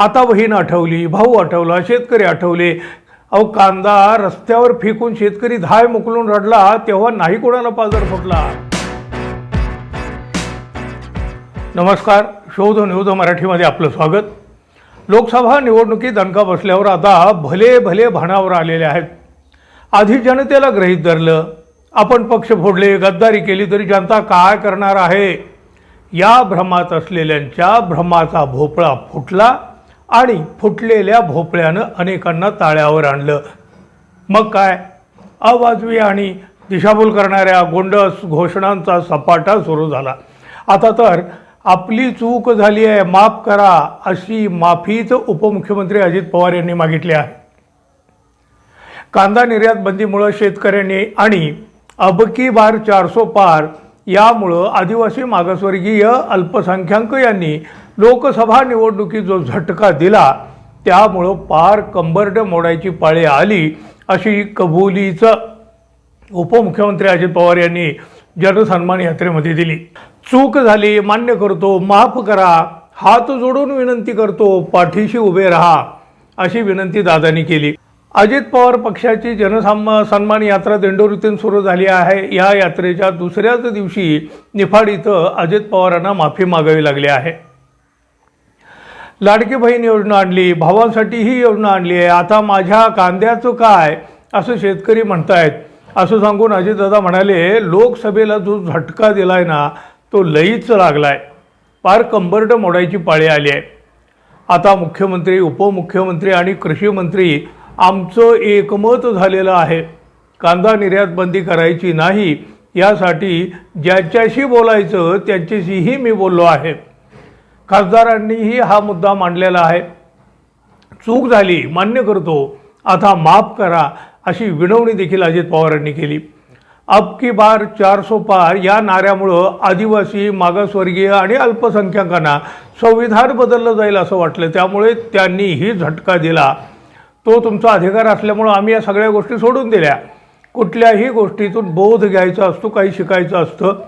आता बहीण आठवली भाऊ आठवला शेतकरी आठवले. अहो कांदा रस्त्यावर फेकून शेतकरी धाय मुकलून रडला तेव्हा नाही कोणाला पाजर फुटला. नमस्कार शोध न्यूज मराठीमध्ये आपलं स्वागत. लोकसभा निवडणुकीत दणका बसल्यावर आता भले भले भाणावर आलेले आहेत. आधी जनतेला ग्रहीत धरलं आपण पक्ष फोडले गद्दारी केली तरी जनता काय करणार आहे? या भ्रमात असलेल्यांच्या भ्रमाचा भोपळा फुटला आणि फुटलेल्या भोपळ्यानं अनेकांना ताळ्यावर आणलं. मग काय? अवाजवी आणि दिशाभूल करणाऱ्या गोंडस घोषणांचा सपाटा सुरू झाला. आता तर आपली चूक झाली आहे माफ करा अशी माफीच उपमुख्यमंत्री अजित पवार यांनी मागितली आहे. कांदा निर्यात बंदीमुळं शेतकऱ्यांनी आणि अबकी बार चारसो पार यामुळं आदिवासी मागासवर्गीय अल्पसंख्याक यांनी लोकसभा निवडणुकीत जो झटका दिला त्यामुळं पार कंबरडं मोडायची पाळी आली अशी कबुलीचं उपमुख्यमंत्री अजित पवार यांनी जनसन्मान यात्रेमध्ये दिली. चूक झाली मान्य करतो माफ करा हात जोडून विनंती करतो पाठीशी उभे राहा अशी विनंती दादांनी केली. अजित पवार पक्षाची जनसम सन्मान यात्रा दिंडोरीतून सुरू झाली आहे. या यात्रेच्या दुसऱ्याच दिवशी निफाड इथं अजित पवारांना माफी मागावी लागली आहे. लाडकी बहीण योजना आणली भावांसाठी ही योजना आणली आहे. आता माझ्या कांद्याचं काय असं शेतकरी म्हणतायत. असं सांगून अजितदादा म्हणाले लोकसभेला जो झटका दिलाय ना तो लईच लागलाय. पार कंबरड मोडायची पाळी आली आहे. आता मुख्यमंत्री उपमुख्यमंत्री आणि कृषी मंत्री आमचं एकमत झालेलं आहे. कांदा निर्यात बंदी करायची नाही यासाठी ज्याच्याशी बोलायचं त्याच्याशीही मी बोललो आहे. खासदारांनीही हा मुद्दा मांडलेला आहे. चूक झाली मान्य करतो. आता माफ करा अशी विनवणी देखील अजित पवारांनी केली. अब की बार चारसो पार या नाऱ्यामुळं आदिवासी मागासवर्गीय आणि अल्पसंख्याकांना संविधान बदललं जाईल असं वाटलं. त्यामुळे त्यांनीही झटका दिला. तो तुमचा अधिकार असल्यामुळं आम्ही या सगळ्या गोष्टी सोडून दिल्या. कुठल्याही गोष्टीतून बोध घ्यायचा असतो काही शिकायचं असतं.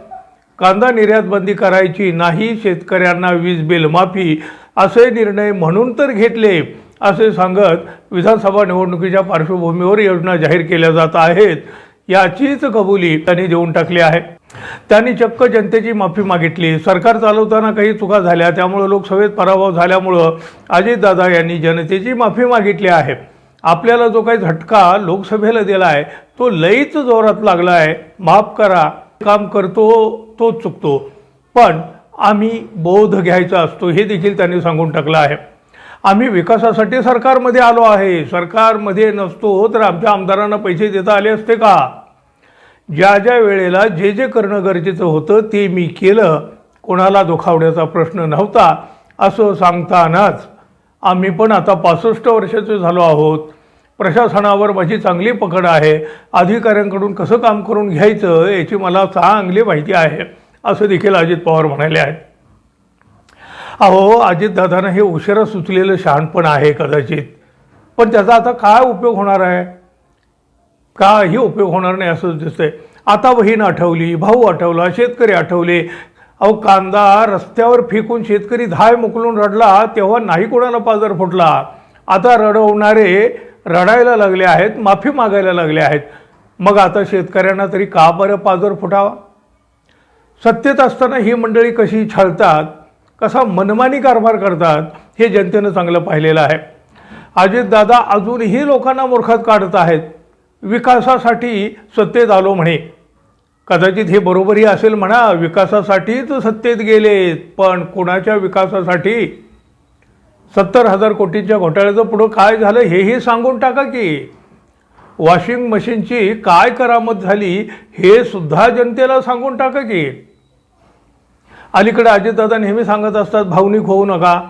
कांदा निर्यात बंदी करायची नाही शेतकऱ्यांना वीज बिल माफी असे निर्णय म्हणून तर घेतले. असे सांगत विधानसभा निवडणुकीच्या पार्श्वभूमीवर योजना जाहीर केल्या जात आहेत. याचीच कबुली त्यांनी देऊन टाकली आहे. त्यांनी चक्क जनतेची माफी मागितली. सरकार चालवताना काही चुका झाल्या त्यामुळं लोकसभेत पराभव झाल्यामुळं अजितदादा यांनी जनतेची माफी मागितली आहे. आपल्याला जो काही झटका लोकसभेला दिला आहे तो लईच जोरात लागला आहे माफ करा. काम करतो तोच चुकतो. पण आम्ही बोध घ्यायचा असतो हे देखील त्यांनी सांगून टाकलं आहे. आम्ही विकासासाठी सरकारमध्ये आलो आहे. सरकारमध्ये नसतो तर आमच्या आमदारांना पैसे देता आले असते का? ज्या ज्या वेळेला जे जे करणं गरजेचं होतं ते मी केलं. कोणाला दुखावण्याचा प्रश्न नव्हता असं सांगतानाच आम्ही पण आता पासष्ट वर्षाचे झालो आहोत. प्रशासनावर माझी चांगली पकड आहे. अधिकाऱ्यांकडून कसं काम करून घ्यायचं याची मला चांगली माहिती आहे असं देखील अजित पवार म्हणाले आहेत. अहो अजितदादांना हे उशिरा सुचलेलं शहाणपण आहे कदाचित. पण त्याचा आता काय उपयोग होणार आहे? काही उपयोग होणार नाही असं दिसतंय. आता बहीण आठवली भाऊ आठवला शेतकरी आठवले. अहो कांदा रस्त्यावर फेकून शेतकरी धाय मुकलून रडला तेव्हा नाही कोणाला पाजर फुटला. आता रडवणारे रडायला लागले आहेत माफी मागायला लागले आहेत. मग आता शेतकऱ्यांना तरी का बरं पाजर फुटावा? सत्तेत असताना ही मंडळी कशी छळतात कसा मनमानी कारभार करतात हे जनतेनं चांगलं पाहिलेलं आहे. अजितदादा अजूनही लोकांना मूर्खात काढत आहेत. विकासासाठी सत्तेत आलो म्हणे. कदाचित हे बरोबरही असेल म्हणा विकासासाठीच सत्तेत गेलेत पण कोणाच्या विकासासाठी? सत्तर हजार कोटींच्या घोटाळ्याचं पुढं काय झालं हेही सांगून टाका की वॉशिंग मशीनची काय करामत झाली हे सुद्धा जनतेला सांगून टाका की. अलीकडे अजितदादा नेहमी सांगत असतात भावनिक होऊ नका.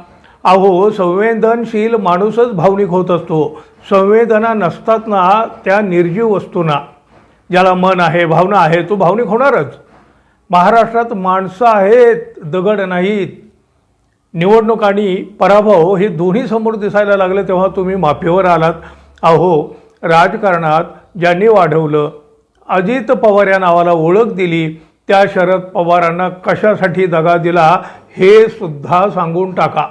अहो संवेदनशील माणूसच भावनिक होत असतो. संवेदना नसतात ना त्या निर्जीव वस्तूंना. ज्याला मन आहे भावना आहे तो भावनिक होणारच. महाराष्ट्रात माणसं आहेत दगड नाहीत. निवडणूक आणि पराभव हे दोन्ही समोर दिसायला लागले तेव्हा तुम्ही माफीवर आलात. अहो राजकारणात ज्यांनी वाढवलं अजित पवार या नावाला ओळख दिली त्या शरद पवारांना कशासाठी दगा दिला हे सुद्धा सांगून टाका.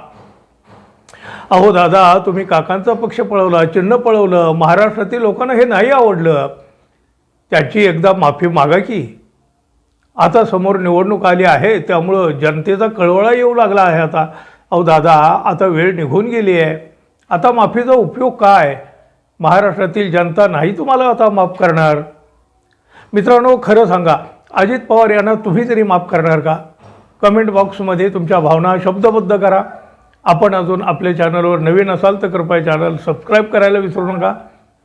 अहो दादा तुम्ही काकांचा पक्ष पळवला चिन्ह पळवलं महाराष्ट्रातील लोकांना हे नाही आवडलं. त्याची एकदा माफी मागा की. आता समोर निवडणूक आली आहे त्यामुळं जनतेचा कळवळा येऊ लागला आहे आता. अहो दादा आता वेळ निघून गेली आहे. आता माफीचा उपयोग काय? महाराष्ट्रातील जनता नाही तुम्हाला आता माफ करणार. मित्रांनो खरं सांगा अजित पवार यांना तुम्ही तरी माफ करणार का? कमेंट बॉक्समध्ये तुमच्या भावना शब्दबद्ध करा. आपण अजून आपल्या चॅनलवर नवीन असाल तर कृपया चॅनल सबस्क्राईब करायला विसरू नका.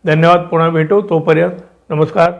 धन्यवाद पुन्हा भेटू तोपर्यंत. नमस्कार.